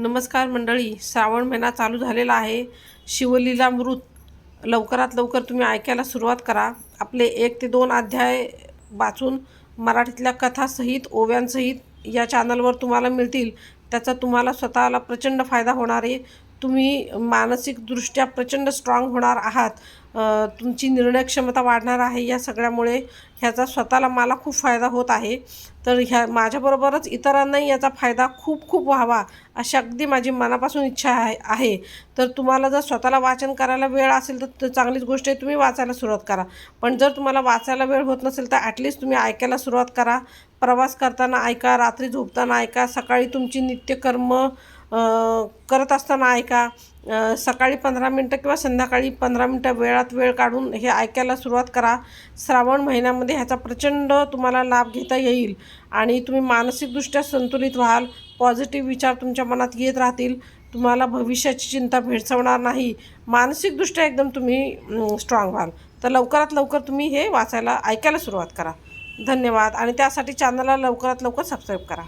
नमस्कार मंडळी श्रावण महिना चालू झालेला आहे. शिवलीलामृत लवकरात लवकर तुम्ही ऐकायला सुरुवात करा. आपले एक ते दोन अध्याय वाचून मराठीतल्या कथासहित ओव्यांसहित या चॅनलवर तुम्हाला मिळतील. त्याचा तुम्हाला स्वतःला प्रचंड फायदा होणार आहे. तुम्ही मानसिकदृष्ट्या प्रचंड स्ट्रॉंग होणार आहात. तुमची निर्णय क्षमता वाढणार आहे. या सगळ्यामुळे ह्याचा स्वतःला मला खूप फायदा होत आहे. तर ह्या माझ्याबरोबरच इतरांनाही याचा फायदा खूप खूप व्हावा अशी अगदी माझी मनापासून इच्छा आहे आहे. तर तुम्हाला जर स्वतःला वाचन करायला वेळ असेल तर चांगलीच गोष्ट आहे. तुम्ही वाचायला सुरुवात करा. पण जर तुम्हाला वाचायला वेळ होत नसेल तर ॲटलिस्ट तुम्ही ऐकायला सुरुवात करा. प्रवास करताना ऐका रात्री झोपताना ऐका. सकाळी तुमची नित्यकर्म करत असताना ऐका. सकाळी पंधरा मिनटं किंवा संध्याकाळी पंधरा मिनटं वेळात वेळ काढून हे ऐकायला सुरुवात करा. श्रावण महिन्यामध्ये ह्याचा प्रचंड तुम्हाला लाभ घेता येईल आणि तुम्ही मानसिकदृष्ट्या संतुलित व्हाल. पॉझिटिव्ह विचार तुमच्या मनात येत राहतील. तुम्हाला भविष्याची चिंता भेडसावणार नाही. मानसिकदृष्ट्या एकदम तुम्ही स्ट्रॉंग व्हाल. तर लवकरात लवकर तुम्ही हे वाचायला ऐकायला सुरुवात करा. धन्यवाद. आणि त्यासाठी चॅनलला लवकरात लवकर सबस्क्राईब करा.